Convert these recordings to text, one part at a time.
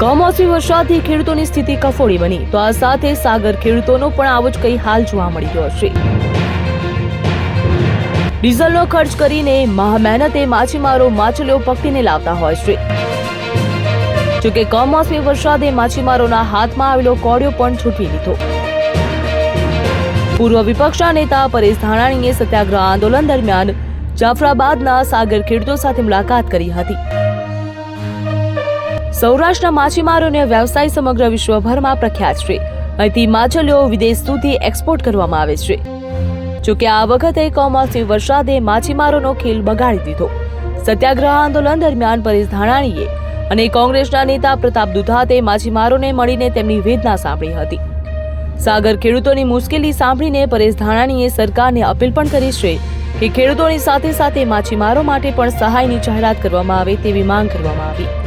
કમોસમી વરસાદથી ખેડૂતોની સ્થિતિ કફોડી બની. તો આ સાથે સાગર ખેડૂતોનો પણ આવો જ કઈ હાલ જોવા મળી રહ્યો છે. ડીઝલનો ખર્ચ કરીને મહા મહેનતે માછીમારો માછલીઓ પકડીને લાવતા હોય છે. જોકે કમોસમી વરસાદે માછીમારોના હાથમાં આવેલો કોડિયો પણ છૂટી લીધો. પૂર્વ વિપક્ષના નેતા પરેશ ધાનાણીએ સત્યાગ્રહ આંદોલન દરમિયાન જાફરાબાદના સાગર ખેડૂતો સાથે મુલાકાત કરી હતી. સૌરાષ્ટ્રના માછીમારો અને વ્યવસાય સમગ્ર વિશ્વભરમાં પ્રખ્યાત છે. અહીંથી માછલીઓ વિદેશ સુધી એક્સપોર્ટ કરવામાં આવે છે. જોકે આ વખતે કમોસમી વરસાદે માછીમારોનો ખેલ બગાડી દીધો. સત્યાગ્રહ આંદોલન દરમિયાન પરેશ ધાણાણીએ અને કોંગ્રેસના નેતા પ્રતાપ દુધાતે માછીમારોને મળીને તેમની વેદના સાંભળી હતી. સાગર ખેડૂતોની મુશ્કેલી સાંભળીને પરેશ ધાનાણીએ સરકારને અપીલ પણ કરી છે કે ખેડૂતોની સાથે સાથે માછીમારો માટે પણ સહાયની જાહેરાત કરવામાં આવે તેવી માંગ કરવામાં આવી.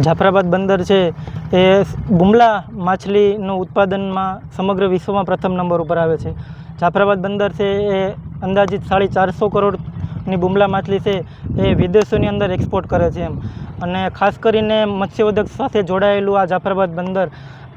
જાફરાબાદ બંદર છે, એ બુમલા માછલીનું ઉત્પાદનમાં સમગ્ર વિશ્વમાં પ્રથમ નંબર ઉપર આવે છે. જાફરાબાદ બંદર છે, એ અંદાજિત સાડી ચારસો કરોડની બુમલા માછલી છે, એ વિદેશોની અંદર એક્સપોર્ટ કરે છે એમ. અને ખાસ કરીને મત્સ્યોદ્યોગ સાથે જોડાયેલું આ જાફરાબાદ બંદર,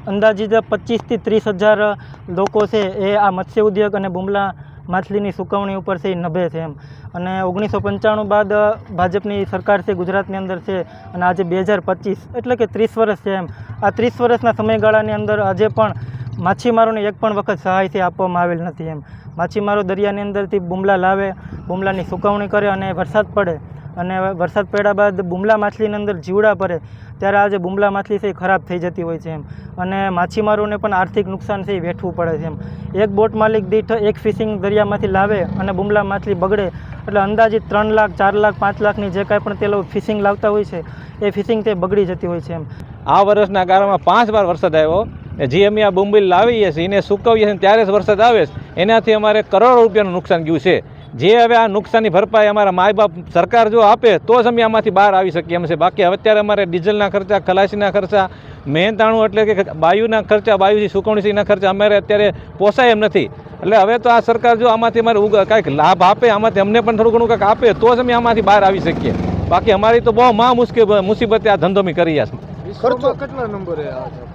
અંદાજિત પચીસથી ત્રીસ હજાર લોકો છે, એ આ મત્સ્ય ઉદ્યોગ અને બુમલા માછલીની સુકવણી ઉપર છે, એ નભે છે એમ. અને ઓગણીસો પંચાણું બાદ ભાજપની સરકાર છે, ગુજરાતની અંદર છે, અને આજે બે હજાર પચીસ, એટલે કે ત્રીસ વર્ષ છે એમ. આ ત્રીસ વર્ષના સમયગાળાની અંદર આજે પણ માછીમારોને એક પણ વખત સહાયથી આપવામાં આવેલ નથી એમ. માછીમારો દરિયાની અંદરથી બુમલા લાવે, બુમલાની સુકવણી કરે અને વરસાદ પડે. અને વરસાદ પડ્યા બાદ બુમલા માછલીની અંદર જીવડા પડે ત્યારે આજે બુમલા માછલી છે એ ખરાબ થઈ જતી હોય છે એમ. અને માછીમારોને પણ આર્થિક નુકસાન છે એ વેઠવું પડે છે એમ. એક બોટ માલિક દીઠ એક ફિશિંગ દરિયામાંથી લાવે અને બુમલા માછલી બગડે. એટલે અંદાજિત ત્રણ લાખ, ચાર લાખ, પાંચ લાખની જે કાંઈ પણ તે લોકો ફિશિંગ લાવતા હોય છે, એ ફિશિંગ તે બગડી જતી હોય છે એમ. આ વર્ષના ગાળામાં પાંચ વાર વરસાદ આવ્યો. જે અમે આ બુમ્બિલ લાવીએ છીએ, એને સૂકવીએ છીએ ત્યારે જ વરસાદ આવે છે. એનાથી અમારે કરોડો રૂપિયાનું નુકસાન ગયું છે. જે હવે આ નુકસાનની ભરપાઈ અમારા માય બાપ સરકાર જો આપે તો જ અમે આમાંથી બહાર આવી શકીએ એમ છે. બાકી હવે અત્યારે અમારે ડીઝલના ખર્ચા ખલાસીના ખર્ચા મહેનતાણું એટલે કે બાયુના ખર્ચા બાયુથી સુકવણીસીના ખર્ચા અમારે અત્યારે પોસાય એમ નથી. એટલે હવે તો આ સરકાર જો આમાંથી અમારે ઉગ કાંઈક લાભ આપે આમાંથી અમને પણ થોડું ઘણું કાંઈક આપે તો જ અમે આમાંથી બહાર આવી શકીએ. બાકી અમારી તો બહુ મહા મુશ્કેલ મુસીબતે આ ધંધો મેં કરી છે ખર્ચો કેટલા નંબરે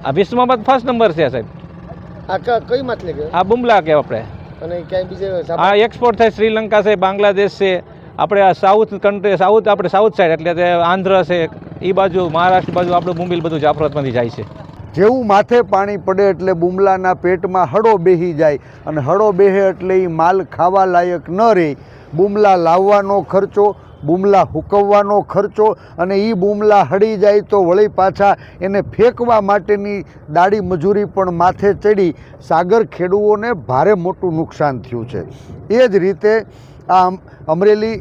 આ વિશ્વમાં ફર્સ્ટ નંબર છે સાહેબ. આ કઈ માછલી આ બુમલા કે આપણે. અને ક્યાંય બીજે આ એક્સપોર્ટ થાય શ્રીલંકા છે બાંગ્લાદેશ છે આપણે આ સાઉથ કન્ટ્રી સાઉથ આપણે સાઉથ સાઈડ એટલે તે આંધ્ર છે એ બાજુ મહારાષ્ટ્ર બાજુ આપણું મુંબઈ બધું જાફરતમાંથી જાય છે. જેવું માથે પાણી પડે એટલે બુમલાના પેટમાં હળો બેહી જાય અને હળો બેહે એટલે એ માલ ખાવા લાયક ન રહે. બુમલા લાવવાનો ખર્ચો બુમલા હુકવવાનો ખર્ચો અને એ બુમલા હળી જાય તો વળી પાછા એને ફેંકવા માટેની દાડી મજૂરી પણ માથે ચડી. સાગર ખેડૂઓને ભારે મોટું નુકસાન થયું છે. એ જ રીતે આ અમરેલી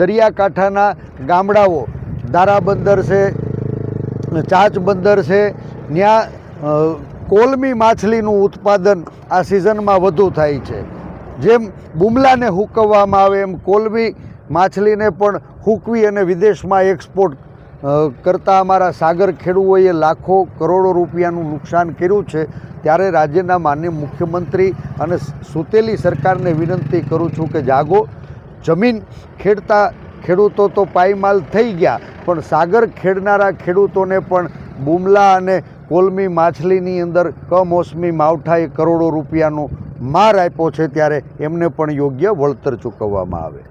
દરિયાકાંઠાના ગામડાઓ દારા બંદર છે, ચાચ બંદર છે ત્યાં કોલમી માછલીનું ઉત્પાદન આ સિઝનમાં વધુ થાય છે. જેમ બુમલાને હુકવવામાં આવે એમ કોલમી માછલીને પણ હૂકવી અને વિદેશમાં એક્સપોર્ટ કરતા અમારા સાગર ખેડૂઓએ લાખો કરોડો રૂપિયાનું નુકસાન કર્યું છે. ત્યારે રાજ્યના માનનીય મુખ્યમંત્રી અને સુતેલી સરકારને વિનંતી કરું છું કે જાગો. જમીન ખેડતા ખેડૂતો તો પાયમાલ થઈ ગયા, પણ સાગર ખેડનારા ખેડૂતોને પણ બુમલા અને કોલમી માછલીની અંદર કમોસમી માવઠાએ કરોડો રૂપિયાનો માર આપ્યો છે. ત્યારે એમને પણ યોગ્ય વળતર ચૂકવવામાં આવે.